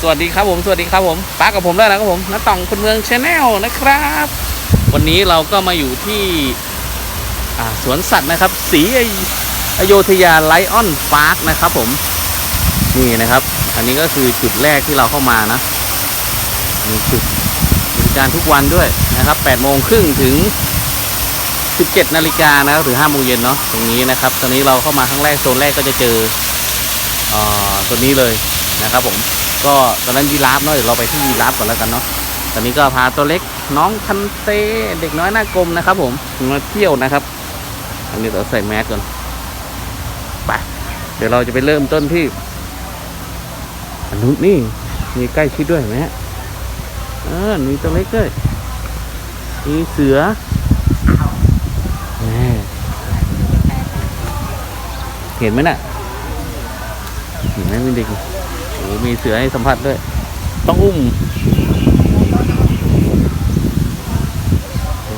สวัสดีครับผม สวัสดีครับผมป้ากับผมแล้วนะครับผมน้าต่องคนเมืองชาแนลนะครับ วันนี้เราก็มาอยู่ที่สวนสัตว์นะครับศรีออโยธยาไลออนพาร์คนะครับผม นี่นะครับ อันนี้ก็คือจุดแรกที่เราเข้ามานะ มีจุดบริการทุกวันด้วยนะครับ8โมงครึ่งถึง 17นาฬิกานะครับหรือ5โมงเย็นเนาะตรงนี้นะครับ ตอนนี้เราเข้ามาครั้งแรกโซนแรกก็จะเจออตัวนี้เลยนะครับผมก็ตอนนั้นยีราฟเนาะเดี๋ยวเราไปที่ยีราฟก่อนแล้วกันเนาะตอนนี้ก็พาตัวเล็กน้องคันเต้เด็กน้อยหน้ากลมนะครับ ผมมาเที่ยวนะครับ อันนี้เราใส่แมสก่อนไปเดี๋ยวเราจะไปเริ่มต้นที่อันนู้นนี่มีใกล้ชิดด้วยไหมฮะเออมีตัวเล็กด้วยมีเสือแหม่ เห็นไหมน่ะเห็นไหมมีเด็กโอ้มีเสือให้สัมผัสด้วย ต้องอุ้ม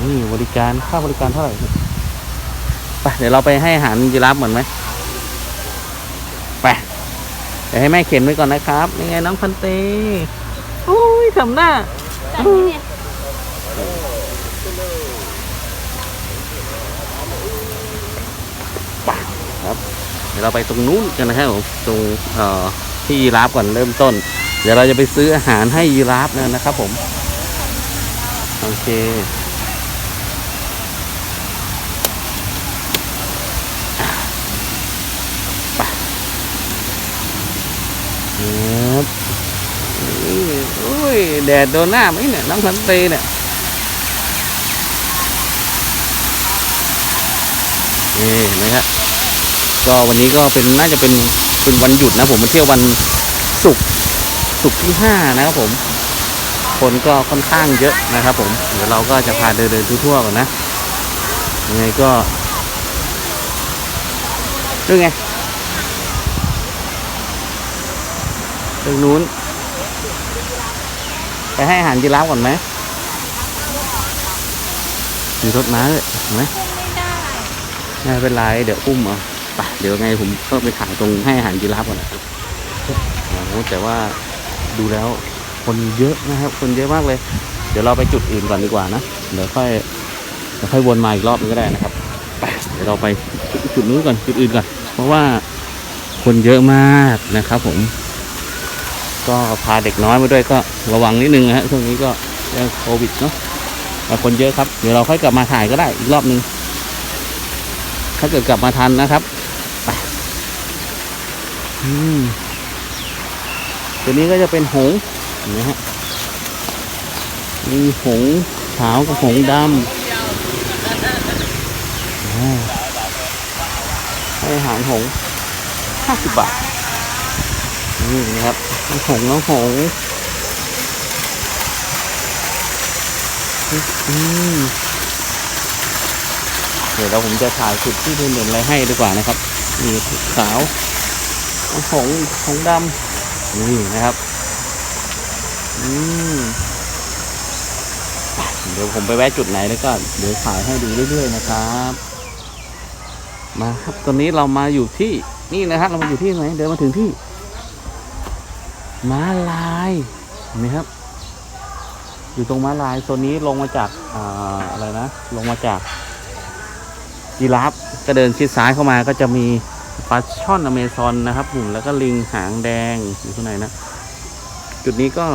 นี่บริการค่าบริการเท่าไหร่ไปเดี๋ยวเราไปให้อาหารยีราฟเหมือนไหมไปเดี๋ยวให้แม่เข็นไว้ก่อนนะครับนี่ไงน้องพันเตโอ้ยทำหน้า จับนี่เนี่ย เดี๋ยวเราไปตรงนู้นกันนะครับผมตรงที่ยีราฟก่อนเริ่มต้น เดี๋ยวเราจะไปซื้ออาหารให้ยีราฟนะนะครับผม โอเคไปครับนี่อุ้ยแดดโดนหน้าไหมเนี่ยน้องพันเตเนี่ยนี่เห็นไหมครับ ก็วันนี้ก็เป็นน่าจะเป็นเป็นวันหยุดนะผมมาเที่ยววันศุกร์ศุกร์ที่ห้านะครับผม คนก็ค่อนข้างเยอะนะครับ ผมเดี๋ยวเราก็จะพาเดินเดินทั่วๆก่อนนะยังไงก็ดูไงตรงนู้นไปให้อาหารยีราฟก่อนไหมมีรถม้าด้วยเห็นไหมไม่ได้ไม่เป็นไรเดี๋ยวอุ้มเอาไปเดี๋ยวไงผมก็ไปถ่ายตรงให้อาหารยีราฟก่อนนะครับแต่ว่าดูแล้วคนเยอะนะครับ คนเยอะมากเลย เดี๋ยวเราไปจุดอื่นก่อนดีกว่านะเดี๋ยวค่อยเดี๋ยวค่อยวนมาอีกรอบนึงก็ได้นะครับไปเดี๋ยวเราไปจุดนู้นก่อนจุดอื่นก่อนเพราะว่าคนเยอะมากนะครับ ผม ก็พาเด็กน้อยมาด้วยก็ระวังนิดนึงนะฮะช่วงนี้ก็เรื่องโควิดเนาะแต่คนเยอะครับ เดี๋ยวเราค่อยกลับมาถ่ายก็ได้อีกรอบนึงถ้าเกิดกลับมาทันนะครับ ตัวนี้ก็จะเป็นหงส์นไหมฮะมีหงส์ขาวกับหงส์ดำให้อาหารหงห้าสิบบาท นี่นะครับน้องหงส์น้องหงส์เดี๋ยวเราผมจะถ่ายจุดที่เด่นๆอะไรให้ดีกว่านะครับ มีขาว ของของดำนี่นะครับอืมเดี๋ยวผมไปแวะจุดไหนแล้วก็เดี๋ยวถ่ายให้ดูเรื่อยๆนะครับ มาครับตอนนี้เรามาอยู่ที่นี่นะครับเรามาอยู่ที่ไหนเดินมาถึงที่ม้าลายเห็นไหมครับ อยู่ตรงม้าลายโซนนี้ลงมาจากอ่าอะไรนะ ลงมาจากยีราฟก็เดินชิดซ้ายเข้ามาก็จะมี ปลาช่อนอเมซอนนะครับผมแล้วก็ลิงหางแดงอยู่ข้างในนะ จุดนี้ก็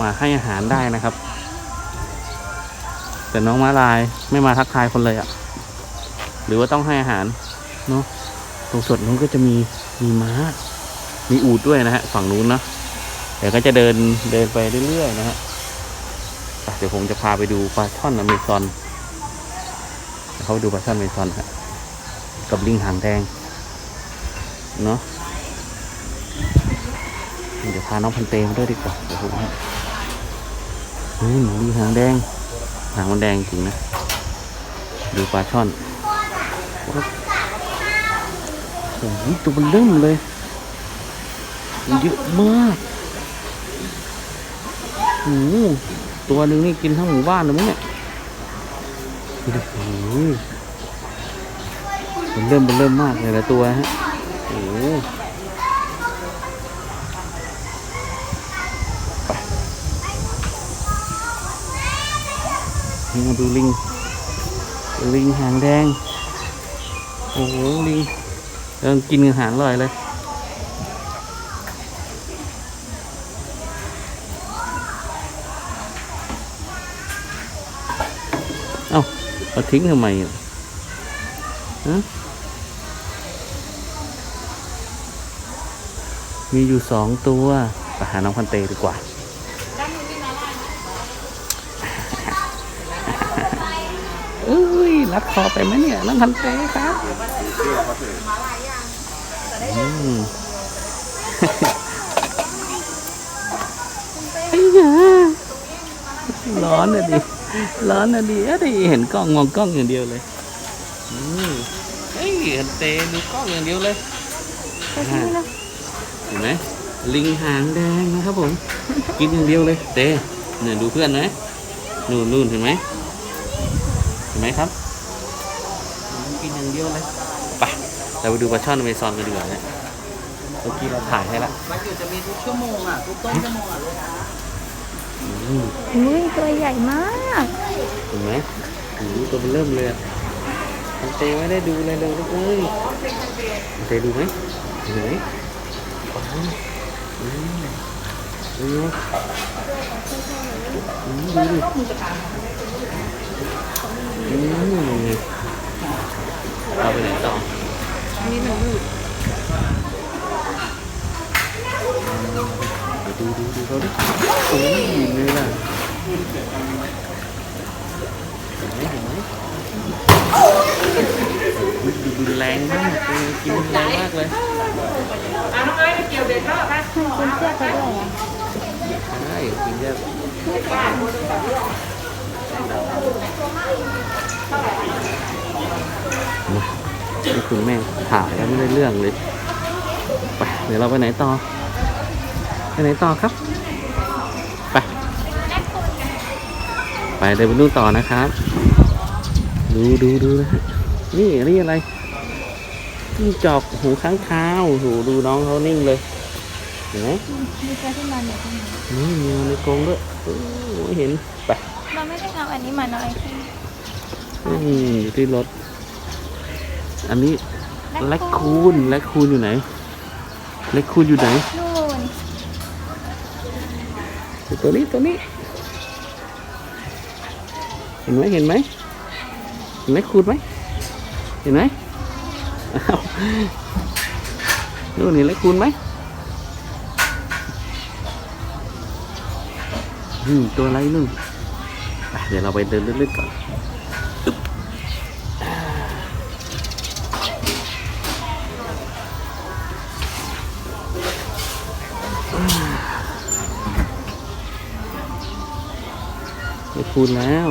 มาให้อาหารได้นะครับ แต่น้องมาลายไม่มาทักทายคนเลยอะ่ะ หรือว่าต้องให้อาหารเนาะตรงส่วนนู้นก็จะมีมีม้า มีอูดด้วยนะฮะฝั่งนู้นเนาะเดี๋ยวก็จะเดินเดินไปเรื่อยๆนะฮะเดี๋ยวผมจะพาไปดูปลาช่อนอเมซอนเขาดูปลาช่อนอเมซอนครับ กับลิงหางแดงเนาะเดี๋ยวพาน้องพันเตมาด้วยดีกว่าเดี๋ยวผมให้เฮ้ยลิงหางแดง หางมันแดงจริงนะดูปลาช่อนโอ้โหตัวมันเริ่มเลยเยอะมากโอ้ตัวหนึ่งนี่กินทั้งหมู่บ้านเลยมั้งเนี่ยดูดิโอ้โหโอ้โหมัน เริ่มมันเริ่มมากเลยนะตัวฮะโอ้โหไปนี่มาดูลิง ลิงหางแดง โอ้โหลิงเริ่มกินอาหารอร่อยเลยเอ้าเอาทิ้งทำไมอะฮะ มีอยู่สองตัวไปหาน้องพันเตดีกว่าเอ้ยรัดคอไปไหมเนี่ยน้องพันเตครับอืมไอ้ยาร้อนอะดิร้อนอะดิเอ้ยเห็นกล้องมองกล้องอย่างเดียวเลยอืมเฮ้ยพันเตดูกล้องอย่างเดียวเลยไปที่นี่นะเห็นไหมลิงหางแดงนะครับผม กินอย่างเดียวเลย เตเนี่ยดูเพื่อนไหมนู่นนู่นเห็นไหมเห็นไหมครับ กินอย่างเดียวเลยไปเราไปดูปลาช่อนอเมซอนกันดีกว่าเนี่ยเมื่อกี้เราถ่ายให้ละมันอยู่จะมีทุกชั่วโมงอะทุกต้นชั่วโมงอะลูกอืมอุ้ยตัวใหญ่มากเห็นไหมโอ้โหตัวมันเริ่มเลยอะมันเตไม่ได้ดูเลยเลยลูกเอ้ยมันเตดูไหมเห็นไหมโอ้โหอืม ดูดูดิอืมเอาไปไหนต่อนี่มันลูกเดี๋ยวดูดูดูเขาดิโอ้ยยิงเลยล่ะเห็นไหมเห็นไหม อุ๊ยดูแรงมากเลยกินแรงมากเลยมันกินเสื้อเขาด้วยอะใช่กินเยอะมานี่คุณแม่ถ่ายแล้วไม่ได้เรื่องเลยไปเดี๋ยวเราไปไหนต่อไปไหนต่อครับไปไปเดินไปนู่นต่อนะครับ ดูดูดูนะ นี่นี่อะไรจิ้งจอกหูค้างคาวโอ้โหดูน้องเขานิ่งเลยเห็นไหมมีตัวที่มันอยู่ตรงนี้นี่มีในกรงด้วยโอ้โหเห็นไปเราไม่ได้เอาอันนี้มาน้อยขึ้นอืมอยู่ที่รถ อันนี้แลคคูนแลคคูนอยู่ไหนแลคคูนอยู่ไหนนู่นอยู่ตัวนี้ตัวนี้ เห็นไหมเห็นไหมเห็นแลคคูนไหมเห็นไหมนู่นเห็นแลคคูนไหมอืมตัวอะไรนู่นเดี๋ยวเราไปเดินเล่นๆก่อนไม่พูดแล้ว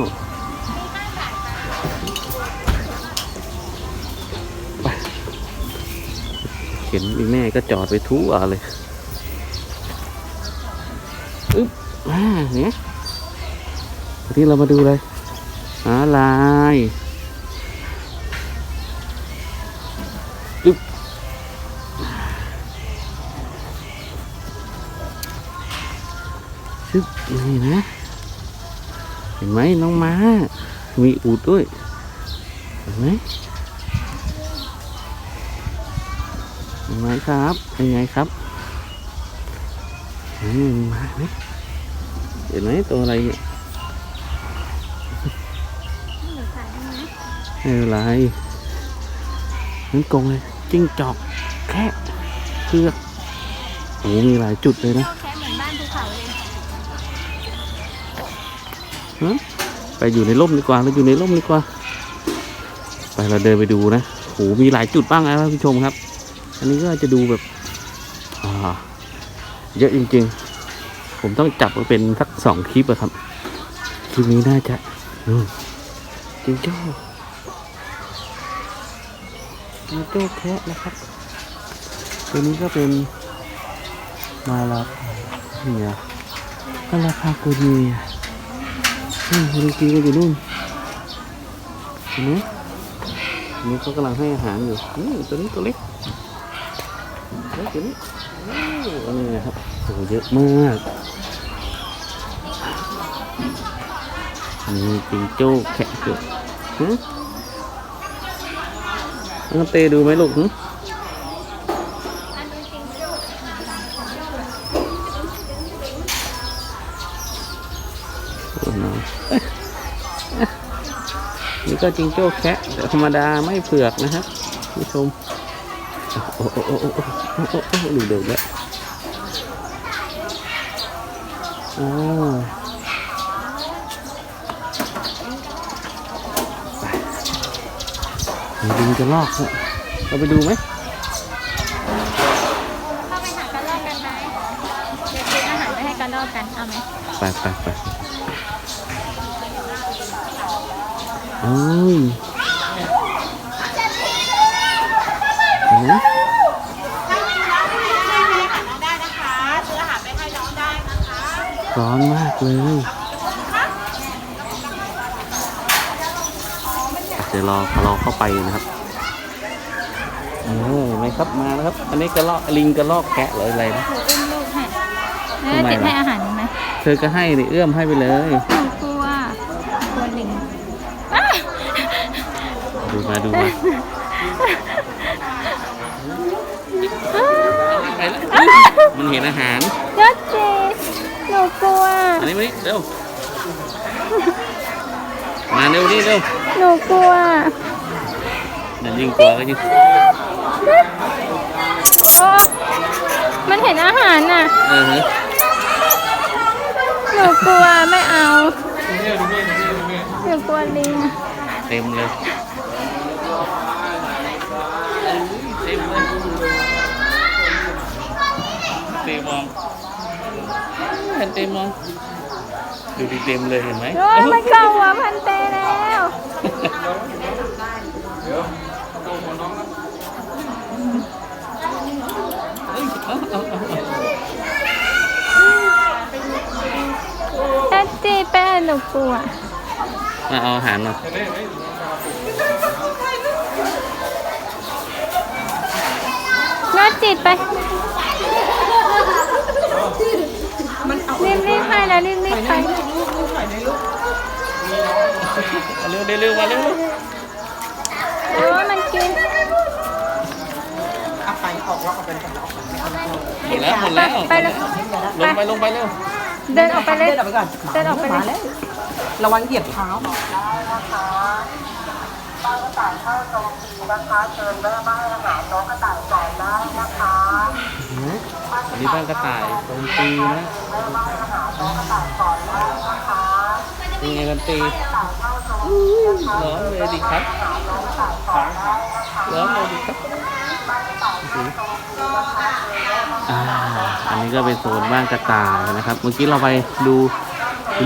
เห็นอีแม่ก็จอดไปทั่วเลยอึ๊บอ่าเนี่ยทีนี้เรามาดูเลยหาลายอึ๊บชึบนี่นะ เห็นไหมน้องม้า มีอูดด้วย เห็นไหม เห็นไหมครับเป็นไงครับอืมมาไหมเห็นไหมตัวอะไรเนี่ยหนูถ่ายได้ไหมไม่เป็นไรนั่นกงเลยจิ้งจอกแค่เพือกโอ้มีหลายจุดเลยนะแค่เหมือนบ้านภูเขาเลยไปอยู่ในร่มดีกว่าเราอยู่ในร่มดีกว่า ไปเราเดินไปดูนะโหมีหลายจุดบ้างนะท่านผู้ชมครับ อันนี้ก็จะดูแบบเยอะจริงๆ ผมต้องจับมาเป็นสักสองคลิปอะครับ คลิปนี้น่าจะนู่นจิงโจ้จิงโจ้แคะนะครับ ตัวนี้ก็เป็นมาลาเนี่ยก็ราคากูดีอะอืมคนกินกันอยู่นู่นเห็นไหมนนี้เขากำลังให้อาหารอยู่นี่ตัวนี้ตัวเล็ก ตัวนี้นี่นะครับโอ้เยอะมากนี่จิงโจ้แขะเกือบหึน้องเตดูไหมลูกหึนี่ก็จิงโจ้แคะแต่ธรรมดาไม่เผือกนะครับผู้ชม โอ้โอ้โอ้โอ้โอ้โอ้ดูเดินแล้วโอ้ดึงจะลอกเนี่ยเราไปดูไหมเราไปหากันลอกกันไหมเดี๋ยวซื้อาหารไปให้กันลอกกันเอาไหมไปไปไปอืมเม ร้อนมากเลยเดี๋ยวรอรอเข้าไปนะครับเออเห็นไหมครับมาแล้วครับ อันนี้กระลอกลิงกระลอกแกะหรืออะไรนะหนูอุ้มลูกให้ทำไมแล้วจิตล่ะให้อาหารไหมเธอก็ให้ดิเอื้อมให้ไปเลยหนูกลัวกลัวลิงอ้าดูมาดูมาไปแล้วมันเห็นอาหาร ยอดจีหนูกลัว อันนี้ มานี่เร็ว มาเร็วนี่เร็วหนูกลัวเดี๋ยวยิงกลัวก็ยิงโอ้มันเห็นอาหารน่ะ เออฮะหนูกลัวไม่เอา หนูกลัวลิงเต็มเลยเต็มเลยเต็มมองเห็นเต็มมอง ดูดิเต็มเลยเห็นไหมโอ้ยมันเกาหัวพันเตแล้วยอดจีแป้หนูกลัวมาเอาอาหารมายอดจีไปรีบรีบให้แล้วรีบรีบไป ไหนลูกเร็วเร็วมาเร็วลูกโอ้มันกินเอาไปออกแล้วเอาไปออกหมดแล้วหมดแล้วไปเลยลงไปลงไปเร็วเดินออกไปเลยเดินออกไปก่อนเดินออกไปเลยระวังเหยียบเท้าบ้นะานกระต่ายเข้าตรงตีนะคะเชิญแม่บ้านอาหารน้องกระต่ายจ่ายได้นะคะอันนี้บ้านกระต่ายตรงตีนะแม่บ้านอาหารน้องกระต่ายสอนได้นะคะ อร้อนเลยดิครับร้อนเลยดิครับอ่าอันนี้ก็เป็นโซนบ้านกระต่ายนะครับ เมื่อกี้เราไปดู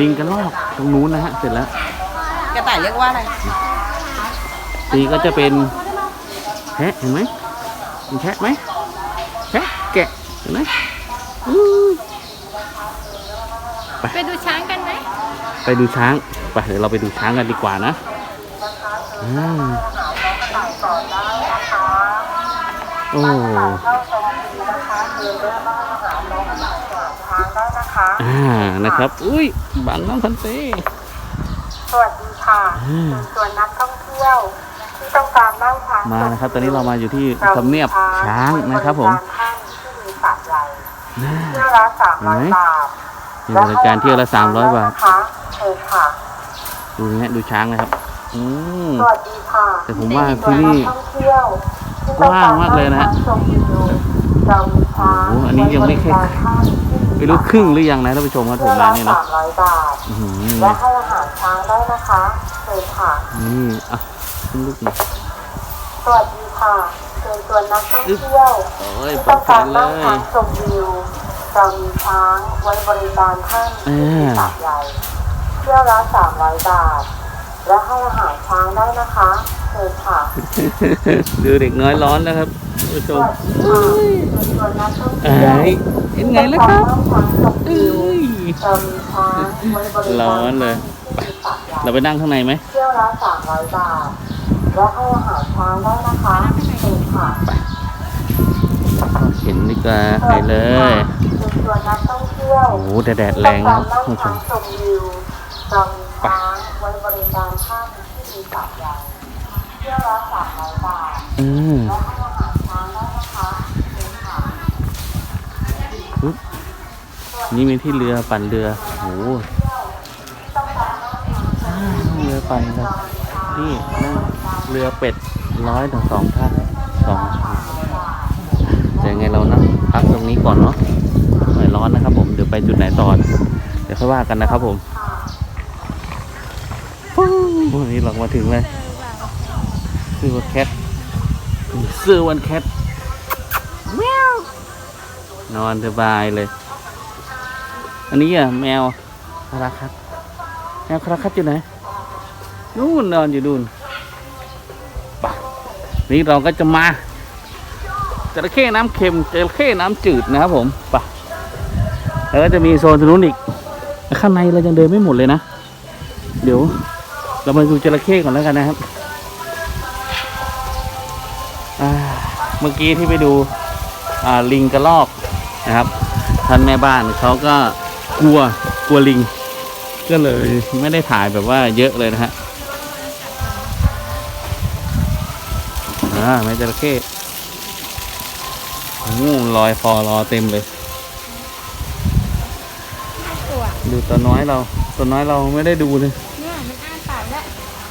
ลิงกระรอกตรงนู้นนะฮะ เสร็จแล้ว กระต่ายเรียกว่าอะไร นี่ก็จะเป็นแพะเห็นไหมเป็นแพะไหมแพะแกะเห็นไหมอู้ไปดูช้างกันไหม ไปดูช้างไปเดี๋ยวเราไปดูช้างกันดีกว่านะอ่าโอ้อ่านะครับ อุ้ยบังน้องพันเต้สวัสดีค่ะอ่าส่วนนักท่องเที่ยวที่ต้องการนั่งช้างมานะครับ ตอนนี้เรามาอยู่ที่ทำเนียบช้างนะครับผมท่านที่มีสัตว์ใหญ่น่าเที่ยวละสามร้อยเห็นไหมบาท มีบริการเที่ยวละสามร้อยบาทนะคะเชิญค่ะดูนะดูช้างนะครับอืมสวัสดีค่ะแต่ผมว่าที่นี่ส่วนักท่องเที่ยวที่ต้องกว้างมากเลยนะฮะชมวิวเรามีช้างโอ้โหอันนี้ยังไม่แค่บริการท่านที่ไม่รู้ครึ่งหรือยังนะท่านผู้ชมครับผมเที่ยวร้าละนนี้เนาะสามร้อยบาทอื้อหือและให้อาหารช้างได้นะคะเชิญค่ะนี่อะขึ้นลูกหน่อยสวัสดีค่ะเชิญชวนนักท่องเที่ยวโอ้ยที่เปิต้อดงไฟการเลนั่งยช้างชมวิว เรามีช้างไว้บริการท่านเอที่อสัตว์ใหญ่เที่ยวละ300บาท และให้อาหารช้างได้นะคะเชิญค่ะดูเด็กน้อยร้อนแล้วครับท่านผู้ชสมวัสดีค่ะเชิญชวนนักท่องเอ้เที่ยวยเห็นไงแล้วครับที่ต้องการนั่งช้างชมเอ้วิวยเรามีช้างไว้บริการร้อนเลยที่สัตว์ใหญ่เราไปนั่งข้างในไหมเที่ยวละ300บาทและให้อาหารช้างได้นะคะเชิญค่ะเห็นดีกว่าไปเลย เชิญชวนนักท่องเที่ยวโอ้โหแต่แดดแรงนะต้องคุณผู้ชการมนั่งช้างชมวิวเรามีช้างไว้บริการท่าที่มีสระใหญ่เที่ยวละสามร้อยบาทอืมและให้อาหารช้างได้นะคะเป็นค่ะนี่มีที่เรือปั่นเรือโอ้โหอ่าเรือปั่นกันนี่นั่งเรือเป็ดร้อยถึงสองท่านสองเดี๋ยวยังไงเรานั่งพักตรงนี้ก่อนเนาะ อยร้อนนะครับผมเดี๋ยวไปจุดไหนต่อนะเดี๋ยวค่อยว่ากันนะครับผมฟู้วันนี้เรามาถึงเลยซื้อวันแคทซื้อวันแคทนอนสบายเลย อันนี้อะแมวคาราคัตแมวคาราคัตอยู่ไหนนู่นนอนอยู่นู่นไปนี่เราก็จะมาจระเข้น้ำเค็มจระเข้น้ำจืดนะครับผมไป แล้วก็จะมีโซนตรงนู้นอีก ข้างในเรายังเดินไม่หมดเลยนะ เดี๋ยว เรามาดูจระเข้ก่อนแล้วกันนะครับเมื่อกี้ที่ไปดูลิงกระลอกนะครับ ท่านแม่บ้านเขาก็กลัวกลัวลิง ก็เลยไม่ได้ถ่ายแบบว่าเยอะเลยนะฮะอ่าแม่จระเข้โอ้ลอยคอรอเต็มเลย ดูตัวน้อยเรา ตัวน้อยเราไม่ได้ดูเลยเนี่ยมันอ้าปากแล้ว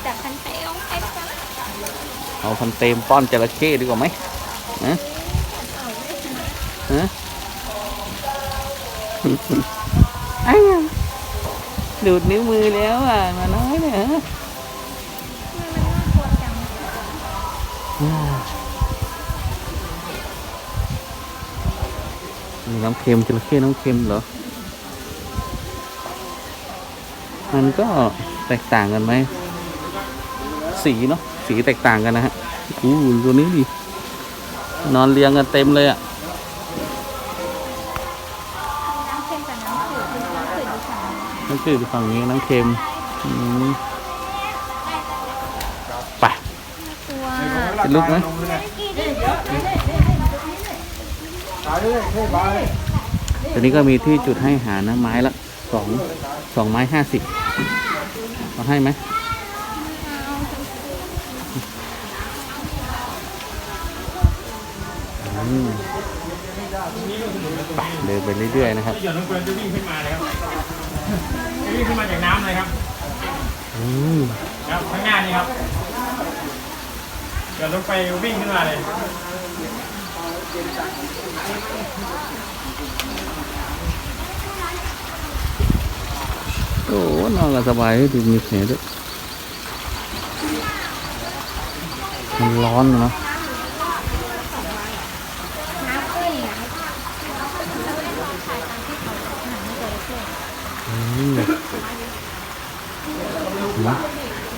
จับคันเตลไอ้จังเอาพันเต็มป้อนจระเข้ดีกว่าไหมฮะฮะอ้าวดูดนิ้วมือแล้วอะมาน้อยเนี่ยฮะมันน่ากลัวจังมีน้ำเค็มจระเข้น้ำเค็มเหรอ มันก็แตกต่างกันไหม สีเนาะสีแตกต่างกันนะฮะอู้ตัวนี้ดินอนเรียงกันเต็มเลยอะน้ำเค็มกับน้ำจืดน้ำจืดอยู่ฝั่งนี้น้ำจืดฝั่งนี้น้ำเค็มอืมไปลัวจะลุกไหมตอนนี้ก็มีที่จุดให้หารนะไม้ละสอง สองไม้ห้าสิบเอาให้ไหมอืมไปเดินไปเรื่อยๆนะครับหย่อนลงไปจะวิ่งขึ้นมาเลยครับจะวิ่งขึ้นมาจากน้ำเลยครับอืมครับข้างหน้านี่ครับหย่อนลงไปวิ่งขึ้นมาเลย โอ้นอนสบายดูมีเสียงด้วยมันร้อนนะ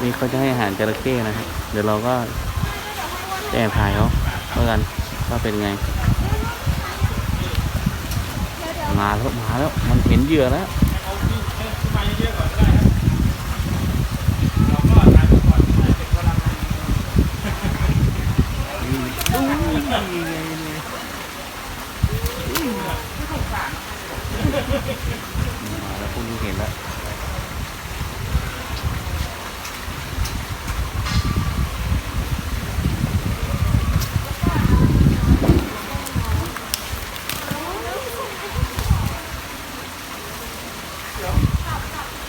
นี่เขาจะให้อาหารจระเข้นะครับ เดี๋ยวเราก็แอบถ่ายเขาเมื่อกันว่าเป็นไง มาแล้ว มาแล้ว มันเห็นเหยื่อแล้ว มาแล้วพวกนี้เห็นแล้ว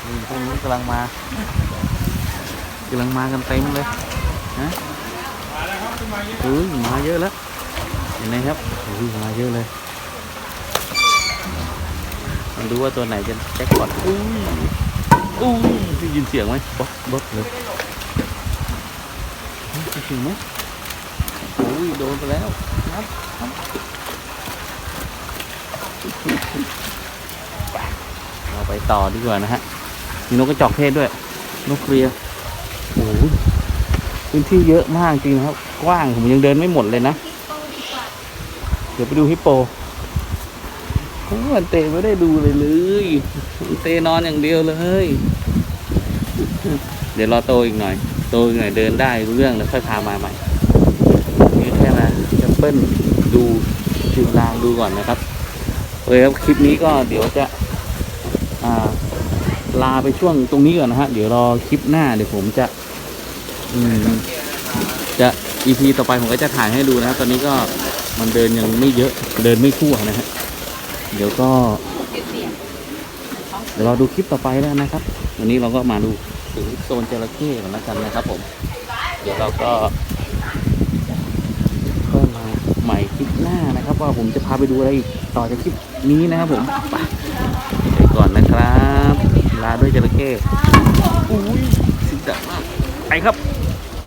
นี่พวกนี้กำลังมากำลังมากันเต็มเลยนะ อุ้ยมาเยอะแล้วเห็นไหมครับอุ้ยมาเยอะเลยมันดูว่าตัวไหนจะแจ็คพอตอุ้ยอุ้ยได้ยินเสียงไหมบ๊อบบ๊อบเลยเฮ้ยได้ยินไหมโอ้ยโดนไปแล้วครับครับเราไปต่อดีกว่านะฮะมีนกกระจอกเทศด้วย นกเครียโอ้โห พื้นที่เยอะมากจริงครับ กว้างผมยังเดินไม่หมดเลยนะ เดี๋ยวไปดูฮิปโปโอ้มันเตไม่ได้ดูเลยเลยมันเตนอนอย่างเดียวเลย เดี๋ยวรอโตอีกหน่อย โตหน่อยเดินได้รู้เรื่องแล้วค่อยพามาใหม่นี่แค่มาจะเปิ้ลดูชิมลางดูก่อนนะครับโอเคครับคลิปนี้ก็เดี๋ยวจะลาไปช่วงตรงนี้ก่อนนะฮะ เดี๋ยวรอคลิปหน้าเดี๋ยวผมจะ อืมจะ EP ต่อไปผมก็จะถ่ายให้ดูนะครับ ตอนนี้ก็มันเดินยังไม่เยอะเดินไม่ทั่วนะฮะเดี๋ยวก็เดี๋ยวเรอดูคลิปต่อไปแล้วนะครับ วันนี้เราก็มาดูถึงโซนจระเข้กันแล้วกันนะครับผม เดี๋ยวเราก็ก็มาใหม่คลิปหน้านะครับว่าผมจะพาไปดูอะไรอีกต่อจากคลิปนี้นะครับผมไปไปก่อนนะครับ ลาด้วยจระเข้อุ้ยสีดำมากไปครับ